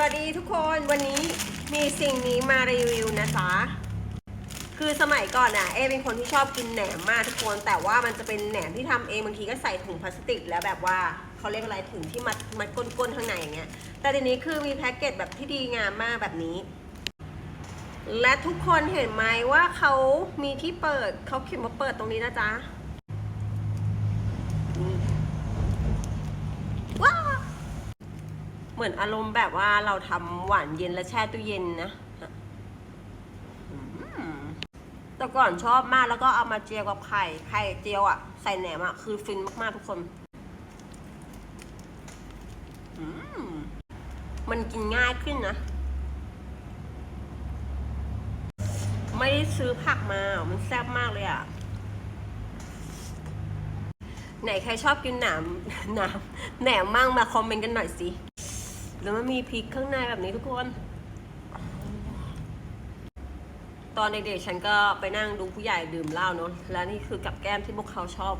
วัสดีทุกคนวันนี้มีสิ่งนี้มารีวิวนะจ๊ะคือสมัยก่อนน่ะเอเป็นคนที่ชอบกินแหนมมากทุกคน แต่ว่ามันจะเป็นแหนมที่ทำเองบางทีก็ใส่ถุงพลาสติก แล้วแบบว่าเขาเรียกอะไรถุงที่มัดมัดก้นๆข้างในอย่างเงี้ยแต่ทีนี้คือมีแพ็กเกจแบบที่ดีงามมากแบบนี้ และทุกคนเห็นไหมว่าเขามีที่เปิดเขาเขียนว่าเปิดตรงนี้นะจ๊ะนี่ว้าว เหมือนอารมณ์แบบว่าเราทำหวานเย็นและแช่ตู้เย็นนะอืมแต่ก่อนชอบมากแล้วก็เอามาเจียวกับไข่ไข่เจียวอะ่ะ ใส่แหนมอะ่ะ คือฟินมากๆทุกคนอืมมันกินง่ายขึ้นนะ ไม่ได้ซื้อผักมา มันแซ่บมากเลยอะ่ะ ไหนใครชอบกินหนามหนามแหนมมั่งมาคอมเมนต์กันหน่อยสิ แล้วมันมีพริกข้างในแบบนี้ทุกคน ตอนเด็กๆฉันก็ไปนั่งดูผู้ใหญ่ดื่มเหล้าเนาะแล้วนี่คือกับแก้มที่พวกเขาชอบ